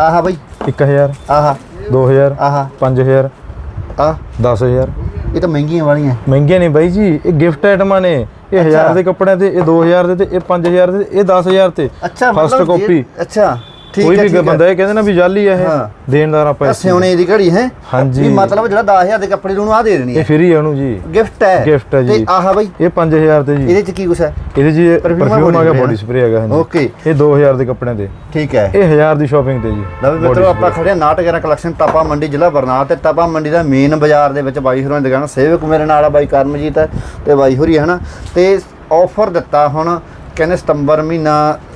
ਆਹਾ ਬਈ। 1000 ਆਹਾ। 2000 ਆਹਾ। 5000 ਆ 10000 ਇਹ ਤਾਂ ਮਹਿੰਗੀਆਂ ਵਾਲੀਆਂ। ਮਹਿੰਗੀਆਂ ਨਹੀਂ ਬਾਈ ਜੀ ਇਹ ਗਿਫਟ ਆਈਟਮਾਂ ਨੇ। ਇਹ 1000 ਦੇ ਕੱਪੜਿਆਂ ਤੇ ਇਹ 2000 ਦੇ ਤੇ ਇਹ 5000 ਦੇ ਤੇ ਇਹ 10000 ਤੇ। ਅੱਛਾ ਫਸਟ ਕਾਪੀ ਅੱਛਾ। ਕੋਈ ਹੈ ਵੀ ਹੈ। ਬੰਦਾ ਇਹ ਕਹਿੰਦੇ ਨਾ ਵੀ ਜਾਲੀ ਹਾਂ। ਇਹ ਦੇਣਦਾਰ ਆਪਾਂ ਇਸ ਸਿਉਣੇ ਦੀ ਘੜੀ ਹੈ। ਹਾਂਜੀ। ਵੀ ਮਤਲਬ ਜਿਹੜਾ 10000 ਦੇ ਕੱਪੜੇ ਨੂੰ ਆ ਦੇ ਦੇਣੀ ਇਹ ਹੈ। ਫ੍ਰੀ ਆ ਉਹਨੂੰ ਜੀ। ਗਿਫਟ ਹੈ। Gift ਹੈ ਜੀ। ਤੇ ਆਹਾ ਬਈ। ਇਹ 5000 ਤੇ ਜੀ। ਇਹਦੇ ਚ ਕੀ ਕੁਛ ਹੈ? ਇਹਦੇ ਜੀ ਪਰਫਿਊਮ ਆ ਗਿਆ ਬੋਡੀ ਸਪਰੇ ਹੈਗਾ ਹਾਂਜੀ। Okay। ਇਹ 2000 ਦੇ ਕੱਪੜਿਆਂ ਤੇ ਠੀਕ ਹੈ। ਇਹ 1000 ਦੀ ਸ਼ਾਪਿੰਗ ਤੇ ਜੀ ਲਓ ਮਿੱਤਰੋ ਆਪਾਂ ਖੜੇ ਹਾਂ ਨਾਟ 11 ਕਲੈਕਸ਼ਨ ਟਾਪਾ ਮੰਡੀ ਜ਼ਿਲ੍ਹਾ ਬਰਨਾਲਾ ਤੇ ਟਾਪਾ ਮੰਡੀ ਦਾ ਮੇਨ ਬਾਜ਼ਾਰ ਦੇ ਵਿੱਚ ਬਾਈ ਹੋਰਾਂ ਦੀ ਦੁਕਾਨ ਸੇਵਕ ਮੇਰੇ ਨਾਲ ਆ ਬਾਈ ਕਰਮਜੀਤ ਹੈ ਤੇ ਬਾਈ ਹੋਰੀ ਹੈ ਤੇ ਆਫਰ ਦਿੱਤਾ ਹੁਣ ਕਹਿੰਦੇ ਸਤੰਬਰ ਮਹੀਨਾ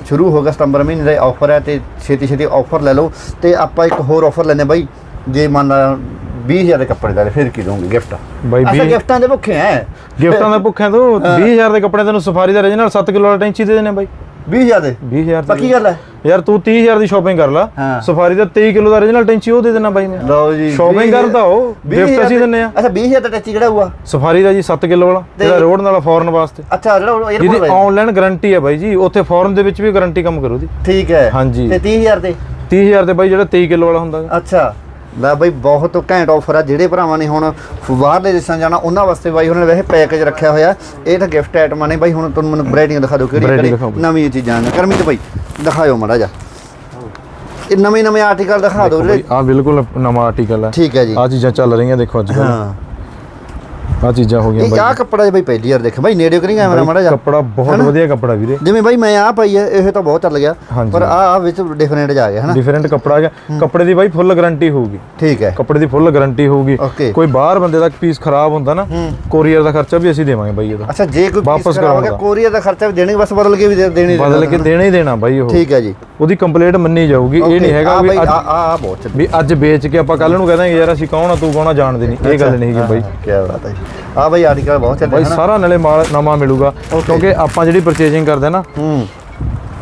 ਸ਼ੁਰੂ ਹੋ ਗਿਆ ਸਤੰਬਰ ਮਹੀਨੇ ਦਾ ਆਫਰ ਹੈ ਤੇ ਛੇਤੀ ਛੇਤੀ ਆਫਰ ਲੈ ਲਓ। ਤੇ ਆਪਾਂ ਇੱਕ ਹੋਰ ਆਫਰ ਲੈਨੇ ਬਾਈ ਜੇ ਮੰਨ ਲਾ 20000 ਦੇ ਕੱਪੜੇ ਲੈ ਲਏ, ਫਿਰ ਕੀ ਦੋਗੇ ਗਿਫਟ ਬਾਈ ਅਸਾਂ 20 ਗਿਫਟਾਂ ਦੇ ਭੁੱਖੇ ਆ ਗਿਫਟਾਂ ਦਾ ਭੁੱਖਿਆਂ ਤੋਂ 20000 ਦੇ ਕੱਪੜੇ ਤੈਨੂੰ ਸਫਾਰੀ ਦਾ ਰੀਜਨਲ 7 ਕਿਲੋ ਵਾਲਾ ਟੈਂਚੀ ਦੇ ਦੇਣੇ ਬਾਈ। 20000 ਦੇ। 20000 ਪੱਕੀ ਗੱਲ ਹੈ? ਯਾਰ ਤੂੰ 30000 ਦੀ ਸ਼ਾਪਿੰਗ ਕਰ ਲਾ। ਸਫਾਰੀ ਦਾ 23 ਕਿਲੋ ਦਾ ਰੀਜਨਲ ਟੈਂਚੀ ਉਹ ਦੇ ਦੇਣਾ ਬਾਈ ਮੈਂ। ਲਓ ਜੀ Shopping ਕਰਦਾ ਉਹ, gift ਅਸੀਂ ਦਿੰਨੇ ਆ। ਅੱਛਾ 20000 ਦਾ ਟੱਚੀ ਕਿਹੜਾ ਹੁਆ ਸਫਾਰੀ ਦਾ ਜੀ 7 ਕਿਲੋ ਵਾਲਾ ਜਿਹੜਾ ਰੋਡ ਨਾਲ ਫੋਰਨ ਵਾਸਤੇ। ਅੱਛਾ ਜਿਹੜਾ ਜਿਹਦੀ 에어ਪੋਰਟ ਆਨਲਾਈਨ ਗਾਰੰਟੀ ਹੈ ਬਾਈ ਜੀ ਉੱਥੇ ਫੋਰਨ ਦੇ ਵਿੱਚ ਵੀ ਗਾਰੰਟੀ ਕੰਮ ਕਰੂ ਦੀ ਠੀਕ ਹੈ। ਹਾਂਜੀ। ਤੇ 30000 ਦੇ? 30000 ਤੇ ਬਾਈ ਜਿਹੜਾ 23 ਕਿਲੋ ਵਾਲਾ ਹੁੰਦਾ। ਅੱਛਾ। ਲੈ ਬਾਈ ਬਹੁਤ ਘੈਂਟ ਆਫਰ ਆ ਜਿਹੜੇ ਭਰਾਵਾਂ ਨੇ ਹੁਣ ਬਾਹਰਲੇ ਦੇਸ਼ਾਂ ਜਾਣਾ ਉਹਨਾਂ ਵਾਸਤੇ ਬਾਈ ਉਹਨਾਂ ਨੇ ਵੈਸੇ ਪੈਕੇਜ ਰੱਖਿਆ ਹੋਇਆ। ਇਹ ਤਾਂ ਗਿਫਟ ਆਈਟਮਾਂ ਨੇ। ਬਾਈ ਹੁਣ ਤੁਹਾਨੂੰ ਮੈਨੂੰ ਵੈਰਾਈਟੀਆਂ ਦਿਖਾ ਦਿਓ ਕਿਹੜੀ ਦਿਖਾਓ। ਨਵੀਆਂ ਚੀਜ਼ਾਂ ਨੇ। ਕਰਮੀ ਤੇ ਬਾਈ ਦਿਖਾਇਓ ਮੜਾ ਜਾ ਇਹ ਨਵੇਂ ਨਵੇਂ ਆਰਟੀਕਲ ਦਿਖਾ ਦਿਓ ਆ ਬਿਲਕੁਲ ਨਵਾਂ ਆਰਟੀਕਲ ਹੈ ਠੀਕ ਹੈ ਜੀ। ਆ ਚੀਜ਼ਾਂ ਚੱਲ ਰਹੀਆਂ ਦੇਖੋ ਅੱਜ ਕੱਲ੍ਹ। ਹਾਂ। ਆ ਚੀਜ਼ਾਂ ਹੋ ਗਈਆਂ ਇਹ ਬਾਈ। ਆ ਕੱਪੜਾ ਜੇ ਬਾਈ ਪਹਿਲੀ ਵਾਰ ਦੇਖਿਆ। ਬਾਈ ਨੇੜੇ ਕਰੀ ਕੈਮਰਾ ਮੜਾ ਜਾ ਕੱਪੜਾ ਬਹੁਤ? ਵਧੀਆ ਕੱਪੜਾ ਵੀਰੇ। ਜਿਵੇਂ ਬਾਈ ਮੈਂ ਆ ਪਾਈ ਹੈ ਇਹ ਤਾਂ ਬਹੁਤ ਚੱਲ ਗਿਆ। ਪਰ ਆ ਆ ਵਿੱਚ ਡਿਫਰੈਂਟ ਜਾ ਗਿਆ ਹਨਾ? ਡਿਫਰੈਂਟ ਕੱਪੜਾ ਹੈਗਾ ਕੱਪੜੇ ਦੀ ਬਾਈ ਫੁੱਲ ਗਾਰੰਟੀ ਹੋਊਗੀ। ਠੀਕ ਹੈ। ਕੱਪੜੇ ਦੀ ਫੁੱਲ ਗਾਰੰਟੀ ਹੋਊਗੀ। ਕੋਈ ਬਾਹਰ ਬੰਦੇ ਦਾ ਪੀਸ ਖਰਾਬ ਹੁੰਦਾ ਨਾ ਕੋਰੀਅਰ ਦਾ ਖਰਚਾ ਵੀ ਅਸੀਂ ਦੇਵਾਂਗੇ ਬਾਈ ਇਹਦਾ। ਅੱਛਾ ਜੇ ਕੋਈ ਵਾਪਸ ਕਰਾਵਾਂਗੇ ਕਰਾਉਣ ਦਾ। ਖਰਚਾ ਵੀ ਦੇਣਗੇ ਬਸ ਬਦਲ ਕੇ ਵੀ ਦੇਣੀ ਬਦਲ ਕੇ ਦੇਣਾ। ਹੀ ਦੇਣਾ ਬਾਈ ਉਹ। ਠੀਕ ਹੈ ਜੀ। ਉਹਦੀ ਕੰਪਲੀਟ ਮੰਨੀ ਜਾਊਗੀ। ਇਹ ਨਹੀਂ ਹੈਗਾ ਵੀ ਆ ਅੱਜ ਆ ਆ ਬਹੁਤ ਵੀ ਅੱਜ ਵੇਚ ਕੇ ਆਪਾਂ ਕੱਲ ਨੂੰ ਕਹਿ ਦਾਂਗੇ ਯਾਰ ਅਸੀਂ ਕੌਣ ਆ ਤੂੰ ਕੌਣ ਆ ਜਾਣਦੇ ਨਹੀਂ। ਇਹ ਗੱਲ ਨਹੀਂ ਹੈਗੀ ਬਾਈ। ਕੀ ਬਾਤ ਹੈ ਆ ਬਾਈ ਆਰਟੀਕਲ ਬਹੁਤ ਚੱਲੇ ਬਾਈ ਹਨਾ। ਸਾਰਾ ਨਾਲੇ ਮਾਲ ਨਵਾਂ ਮਿਲੂਗਾ ਕਿਉਂਕਿ ਆਪਾਂ ਜਿਹੜੀ ਪਰਚੇਜਿੰਗ ਕਰਦੇ ਨਾ ਹੂੰ।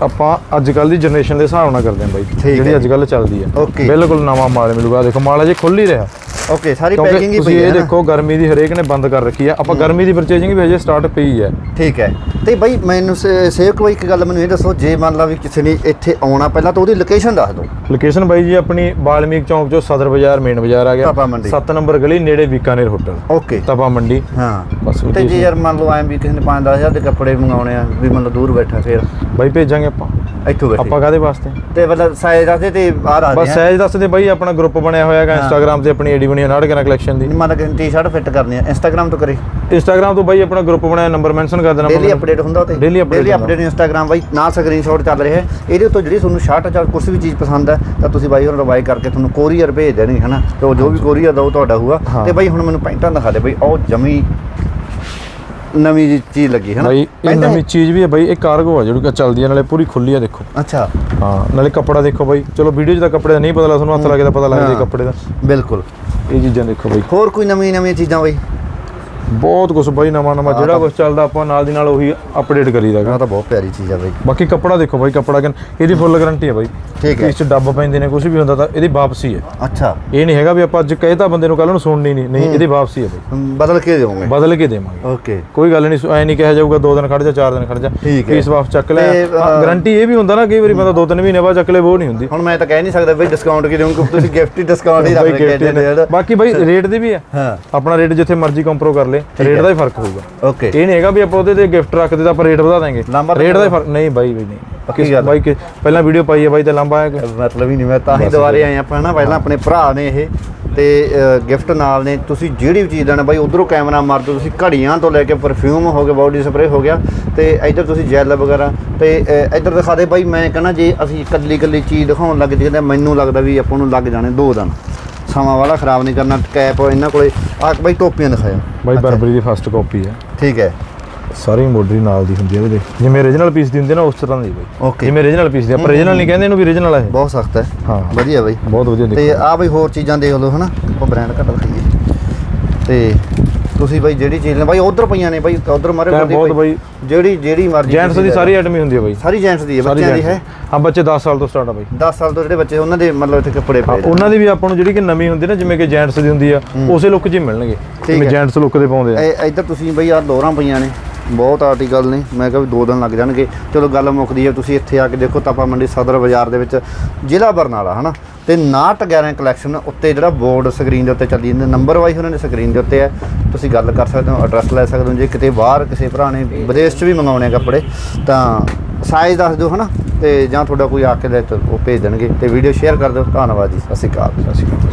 ਆਪਾਂ ਅੱਜ ਕੱਲ ਦੀ ਜਨਰੇਸ਼ਨ ਦੇ ਹਿਸਾਬ ਨਾਲ ਕਰਦੇ ਆ ਬਾਈ ਹੈ ਜਿਹੜੀ ਅੱਜ ਕੱਲ ਚੱਲਦੀ Okay। ਬਿਲਕੁਲ ਨਵਾਂ ਮਾਲ ਮਿਲੂਗਾ। ਦੇਖੋ ਮਾਲ ਅਜੇ ਖੁੱਲ ਹੀ ਰਿਹਾ। ਓਕੇ ਸਾਰੀ ਪੈਕਿੰਗ ਹੀ ਪਈ ਇਹ ਹੈ ਨਾ। ਦੇਖੋ ਗਰਮੀ ਦੀ ਹਰੇਕ ਨੇ ਬੰਦ ਕਰ ਰੱਖੀ ਆ। ਆਪਾਂ ਗਰਮੀ ਦੀ ਪਰਚੇਜਿੰਗ ਵੀ ਅਜੇ ਸਟਾਰਟ ਪਈ ਹੈ। ਠੀਕ ਹੈ। ਤੇ ਬਾਈ ਮੈਨੂੰ ਸੇਵਕ ਬਾਈ ਇੱਕ ਗੱਲ ਮੈਨੂੰ ਇਹ ਦੱਸੋ ਜੇ ਮੰਨ ਲਾ ਵੀ ਕਿਸੇ ਨੇ ਇੱਥੇ ਆਉਣਾ ਪਹਿਲਾਂ ਤਾਂ ਉਹਦੀ ਲੋਕੇਸ਼ਨ ਦੱਸ ਦਿਓ। ਲੋਕੇਸ਼ਨ ਬਾਈ ਜੀ ਆਪਣੀ ਬਾਲਮੀਕ ਚੌਂਕ ਚੋਂ ਸਦਰ ਬਾਜ਼ਾਰ ਮੇਨ ਬਾਜ਼ਾਰ ਆ ਗਿਆ। ਤਪਾ ਮੰਡੀ। 7 ਨੰਬਰ ਗਲੀ ਨੇੜੇ ਬੀਕਾਨੇਰ ਹੋਟਲ। ਓਕੇ ਤਪਾ ਮੰਡੀ। ਹਾਂ। ਬਸ ਤੇ ਜੇ ਯਾਰ ਮੰਨ ਲਓ ਐਂ ਵੀ ਕਿਸੇ ਨੇ 5-10000 ਦੇ ਕੱਪੜੇ ਮੰਗਾਉਣੇ ਆ ਵੀ ਮੰਨ ਲਓ ਦੂਰ ਬੈਠਾ ਫੇਰ। ਬਾਈ ਭੇਜਾਂਗੇ ਆਪਾਂ। ਇੱਥੋਂ ਬੈਠੇ। ਆਪਾਂ ਕਾਦੇ ਵਾਸਤੇ? ਤੇ ਮਤਲਬ ਸਾਈਜ਼ ਦੱਸਦੇ ਤੇ ਆ ਬਸ ਦੱਸਦੇ ਆ। ਸਹਿਜ ਦੱਸ ਦੇ ਬਾਈ ਆਪਣਾ ਗਰੁੱਪ ਬਣਿਆ ਹੋਇਆ ਹੈਗਾ ਇੰਸਟਾਗ੍ਰam ਤੇ ਆਪਣੀ ਆਈਡੀ ਬਣੀ ਹੈ ਨਾਟਕਨਾ ਕਲੈਕਸ਼ਨ ਦੀ। ਲਾ ਕਿਸੇ ਟੀ-ਸ਼ਰਟ ਫਿੱਟ ਕਰਨੀ ਆ। ਇੰਸਟਾਗ੍ਰam ਤੋਂ ਕਰੇ। ਇੰਸਟਾਗ੍ਰam ਤੋਂ ਬਾਈ ਆਪਣਾ ਗਰੁੱਪ ਬਣਾਇਆ ਨੰਬਰ ਮੈਂਸ਼ਨ ਕਰ ਦੇਣਾ ਡੇਲੀ ਅਪਡੇਟ ਹੁੰਦਾ ਤੇ Daily update daily. Update Instagram ਬਾਈ ਨਾਲ ਸਕਰੀਨਸ਼ਾਟ ਚੱਲ ਰਿਹਾ। ਇਹਦੇ ਉੱਤੋਂ ਜਿਹੜੀ ਤੁਹਾਨੂੰ ਸ਼ਰਟ ਜਾਂ ਕੁਝ ਵੀ ਚੀਜ਼ ਪਸੰਦ ਹੈ ਤਾਂ ਤੁਸੀਂ ਬਾਈ ਉਹਨਾਂ ਨੂੰ ਬਾਈ ਕਰਕੇ ਤੁਹਾਨੂੰ ਕੋਰੀਅਰ ਭੇਜ ਦੇਣਗੇ ਹਨਾ? ਤੇ ਉਹ ਜੋ ਵੀ ਕੋਰੀਅਰ ਦਾ ਉਹ ਤੁਹਾਡਾ ਹੋਊਗਾ। ਤੇ ਬਾਈ ਹੁਣ ਮੈਨੂੰ ਪੈਂਟਾਂ ਦਿਖਾ ਦੇ ਬਾਈ ਉਹ ਜਮੀ ਨਵੀਂ ਚੀਜ਼ ਲੱਗੀ ਹੈ ਨਾ ਬਾਈ ਇਹ ਨਵੀਂ ਚੀਜ਼ ਵੀ ਹੈ ਬਾਈ ਇਹ ਕਾਰਗੋ ਆ ਜਿਹੜੀ ਕਿ ਚੱਲਦੀ ਹੈ ਨਾਲੇ ਪੂਰੀ ਖੁੱਲੀ ਆ ਦੇਖੋ। ਅੱਛਾ। ਹਾਂ ਨਾਲੇ ਕੱਪੜਾ ਦੇਖੋ ਬਾਈ ਚਲੋ ਵੀਡੀਓ 'ਚ ਤਾਂ ਕੱਪੜੇ ਦਾ ਨਹੀਂ ਪਤਾ ਲੱਗਦਾ ਤੁਹਾਨੂੰ ਹੱਥ ਲਾ ਕੇ ਤਾਂ ਪਤਾ ਲੱਗ। ਜਾਏ ਕੱਪੜੇ ਦਾ। ਬਿਲਕੁਲ। ਇਹ ਚੀਜ਼ਾਂ ਦੇਖੋ ਬਾਈ। ਹੋਰ ਕੋਈ ਨਵੀਂ ਨਵੀਆਂ ਚੀਜ਼ਾਂ ਬਾਈ? ਬਹੁਤ ਕੁਝ ਬਾਈ ਨਵਾਂ ਨਵਾਂ ਜਿਹੜਾ ਕੁਝ ਚੱਲਦਾ ਆਪਾਂ ਨਾਲ ਦੀ ਨਾਲ ਉਹੀ ਅਪਡੇਟ ਕਰੀਦਾਗਾ ਆਹ ਤਾਂ ਬਹੁਤ ਪਿਆਰੀ ਚੀਜ਼ ਆ ਬਾਈ। ਬਾਕੀ ਕੱਪੜਾ ਦੇਖੋ ਬਾਈ ਕੱਪੜਾ ਕਿ ਇਹਦੀ ਫੁੱਲ ਗਾਰੰਟੀ ਹੈ ਬਾਈ। ਠੀਕ ਹੈ। ਇਸ 'ਚ ਡੱਬ ਪੈਂਦੇ ਨੇ ਕੁਝ ਵੀ ਹੁੰਦਾ ਤਾਂ ਇਹਦੀ ਵਾਪਸੀ ਹੈ। ਅੱਛਾ। ਇਹ ਨਹੀਂ ਹੈਗਾ ਵੀ ਆਪਾਂ ਅੱਜ ਕਹਿਤਾ ਬੰਦੇ ਨੂੰ ਕੱਲ ਨੂੰ ਸੁਣਨੀ ਨਹੀਂ ਨਹੀਂ ਇਹਦੀ ਵਾਪਸੀ ਹੈ ਬਾਈ। ਬਦਲ ਕੇ ਦੇਵੋਗੇ। ਬਦਲ ਕੇ ਦੇਵਾਂਗੇ। ਓਕੇ। ਕੋਈ ਗੱਲ ਨਹੀਂ ਐ ਨਹੀਂ ਕਿਹਾ ਜਾਊਗਾ ਦੋ ਦਿਨ ਖੜ ਜਾ ਚਾਰ ਦਿਨ ਖੜ ਜਾ। ਪੀਸ ਵਾਪਸ ਚੱਕ ਲੈ। ਤੇ, ਗਾਰੰਟੀ ਇਹ ਵੀ ਹੁੰਦਾ ਨਾ ਕਈ ਵਾਰੀ ਬੰਦਾ ਦੋ ਤਿੰਨ ਮਹੀਨੇ ਬਾਅਦ ਚੱਕ ਲੈ ਉਹ ਨਹੀਂ ਹੁੰਦੀ। ਹੁਣ ਮੈਂ ਤਾਂ ਕਹਿ ਨਹੀਂ ਸਕਦਾ ਬਈ ਡਿਸਕਾਊਂਟ ਕੀ ਦੇਵੋਗੇ ਤੁਸੀਂ ਗਿਫਟ ਹੀ ਡਿਸਕਾਊਂਟ ਹੀ ਰੱਖ ਕੇ ਦੇ ਬਾਕੀ ਬਾਈ ਰੇਟ ਦੇ ਵੀ ਹੈ। ਹਾਂ। ਆਪਣਾ ਰੇਟ ਜਿੱਥੇ ਮਰਜ਼ੀ ਕੰਪਰੋ ਕਰ ਲੈ ਰੇਟ ਦਾ ਹੀ। ਫ਼ਰਕ ਹੋਊਗਾ। ਓਕੇ। ਇਹ ਨਹੀਂ ਹੈਗਾ ਵੀ ਆਪਾਂ ਉਹਦੇ ਤੇ ਗਿਫਟ ਰੱਖਦੇ ਤਾਂ ਆਪਾਂ ਰੇਟ ਵਧਾ ਦਾਂਗੇ ਤਾਂ ਰੇਟ ਦਾ ਹੀ ਫ਼ਰਕ ਨਹੀਂ ਬਾਈ ਬਾਈ ਨਹੀਂ। ਪੱਕੀ ਗੱਲ। ਬਾਈ ਕਿ ਪਹਿਲਾਂ ਵੀਡੀਓ ਪਾਈ ਹੈ ਬਾਈ ਤੇ ਲੰਬਾ ਹੈ ਮਤਲਬ ਹੀ ਨਹੀਂ ਮੈਂ ਤਾਂ ਹੀ ਦੁਬਾਰੇ ਆਏ ਆਪਾਂ ਹਨਾ ਪਹਿਲਾਂ ਆਪਣੇ ਭਰਾ ਨੇ ਇਹ ਤੇ ਗਿਫਟ ਨਾਲ ਨੇ। ਤੁਸੀਂ ਜਿਹੜੀ ਵੀ ਚੀਜ਼ ਲੈਣਾ ਬਾਈ ਉਧਰੋਂ ਕੈਮਰਾ ਮਾਰ ਦਿਓ ਤੁਸੀਂ ਘੜੀਆਂ ਤੋਂ ਲੈ ਕੇ ਪਰਫਿਊਮ ਹੋ ਗਿਆ ਬਾਡੀ ਸਪਰੇ ਹੋ ਗਿਆ ਤੇ ਇੱਧਰ ਤੁਸੀਂ ਜੈਲ ਵਗੈਰਾ ਤੇ ਇੱਧਰ ਦਿਖਾ ਦੇ ਬਾਈ ਮੈਂ ਕਹਿੰਦਾ ਜੇ ਅਸੀਂ ਇਕੱਲੀ ਇਕੱਲੀ ਚੀਜ਼ ਦਿਖਾਉਣ ਲੱਗ ਜਾਂਦੇ ਮੈਨੂੰ ਲੱਗਦਾ ਵੀ ਆਪਾਂ ਨੂੰ ਲੱਗ ਜਾਣੇ ਦੋ ਦਿਨ। ਸਮਾਂ ਵਾਲਾ ਖਰਾਬ ਨਹੀਂ ਕਰਨਾ ਕੈਪ ਇਹਨਾਂ ਕੋਲੇ। ਆ ਬਾਈ ਟੋਪੀਆਂ ਦਿਖਾਓ ਬਾਈ ਬਰਬਰੀ ਦੀ ਫਸਟ ਕਾਪੀ ਹੈ। ਠੀਕ ਹੈ। ਸਾਰੀ ਮੋਡਰੀ ਨਾਲ ਦੀ ਹੁੰਦੀ ਹੈ ਇਹਦੇ ਜਿਵੇਂ origignal ਪੀਸ ਦੀ ਹੁੰਦੀ ਹੈ ਨਾ ਉਸ ਤਰ੍ਹਾਂ ਦੀ ਬਾਈ। ਓਕੇ ਜਿਵੇਂ origignal ਪੀਸ ਦੀ ਆਪਾਂ origignal ਨਹੀਂ ਕਹਿੰਦੇ ਇਹਨੂੰ ਵੀ origignal ਹੈ ਬਹੁਤ ਸਖਤ ਹੈ। ਹਾਂ। ਵਧੀਆ ਬਾਈ। ਬਹੁਤ ਵਧੀਆ ਤੇ ਦੇਖੋ। ਆ ਬਈ ਹੋਰ ਚੀਜ਼ਾਂ ਦੇਖ ਲਓ ਹਨਾ। ਉਹ ਬ੍ਰਾਂਡ ਘੱਟ ਦਿਖਾਈਏ। ਤੇ ਤੁਸੀਂ ਬਾਈ ਜਿਹੜੀ ਚੀਜ਼ ਲੈ ਬਾਈ ਉਧਰ ਪਈਆਂ ਨੇ ਬਾਈ ਉਧਰ ਮਾਰੇ ਟਾਈਮ ਬਹੁਤ ਬਾਈ। ਜਿਹੜੀ ਜਿਹੜੀ ਮਰਜ਼ੀ ਜੈਂਟਸ ਦੀ ਸਾਰੀ ਆਈਟਮ ਹੀ ਹੁੰਦੀ ਹੈ ਬਾਈ। ਸਾਰੀ ਜੈਂਟਸ ਦੀ ਹੈ ਸਾਰੀ ਬੱਚਿਆਂ ਦੀ gents ਹੈ। ਹਾਂ ਬੱਚੇ 10 ਸਾਲ ਤੋਂ ਸਟਾਰਟ ਆ ਬਾਈ। 10 ਸਾਲ ਤੋਂ ਜਿਹੜੇ ਬੱਚੇ ਉਹਨਾਂ ਦੇ ਮਤਲਬ ਇੱਥੇ ਕੱਪੜੇ ਹਾਂ, ਪਏ ਨੇ। ਉਹਨਾਂ ਦੀ ਵੀ ਆਪਾਂ ਨੂੰ ਜਿਹੜੀ ਕਿ ਨਵੀਂ ਹੁੰਦੀ ਨਾ ਜਿਵੇਂ ਕਿ ਜੈਂਟਸ ਦੀ ਹੁੰਦੀ ਆ ਉਸੇ ਲੁੱਕ 'ਚ ਹੀ ਮਿਲਣਗੇ। ਜਿਵੇਂ ਹੈ। ਜੈਂਟਸ ਲੁੱਕ ਦੇ ਪਾਉਂਦੇ ਆ। ਇਹ ਇੱਧਰ ਤੁਸੀਂ ਬਈ ਆ ਲੋਰਾਂ ਪਈਆਂ ਨੇ। ਬਹੁਤ ਆਰਟੀ ਗੱਲ ਨੇ ਮੈਂ ਕਿਹਾ ਵੀ ਦੋ ਦਿਨ ਲੱਗ ਜਾਣਗੇ। ਚਲੋ ਗੱਲ ਮੁੱਕਦੀ ਹੈ, ਤੁਸੀਂ ਇੱਥੇ ਆ ਕੇ ਦੇਖੋ ਤਾਪਾ ਮੰਡੀ ਸਦਰ ਬਾਜ਼ਾਰ ਦੇ ਵਿੱਚ ਜ਼ਿਲ੍ਹਾ ਬਰਨਾਲਾ, ਹਨਾ? ਤੇ 911 ਕਲੈਕਸ਼ਨ ਉੱਤੇ ਜਿਹੜਾ ਬੋਰਡ ਸਕਰੀਨ ਦੇ ਉੱਤੇ ਚੱਲੀ ਜਾਂਦਾ ਨੰਬਰ ਵਾਈਜ਼ ਉਹਨਾਂ ਨੇ ਸਕਰੀਨ ਦੇ ਉੱਤੇ ਹੈ। ਤੁਸੀਂ ਗੱਲ ਕਰ ਸਕਦੇ ਹੋ ਐਡਰੈਸ ਲੈ ਸਕਦੇ ਹੋ। ਜੇ ਕਿਤੇ ਬਾਹਰ ਕਿਸੇ ਭਰਾ ਨੇ ਵਿਦੇਸ਼ 'ਚ ਵੀ ਮੰਗਾਉਣੇ ਆ ਕੱਪੜੇ, ਤਾਂ ਸਾਈਜ਼ ਦੱਸ ਦਿਓ, ਹਨਾ? ਤੇ ਜਾਂ ਤੁਹਾਡਾ ਕੋਈ ਆ ਕੇ ਲੈ ਉਹ ਭੇਜ ਦੇਣਗੇ। ਤੇ ਵੀਡੀਓ ਸ਼ੇਅਰ ਕਰ ਦਿਓ। ਧੰਨਵਾਦ ਜੀ। ਸਤਿ ਸ਼੍ਰੀ ਅਕਾਲ। ਸਤਿ ਸ਼੍ਰੀ ਅਕਾਲ।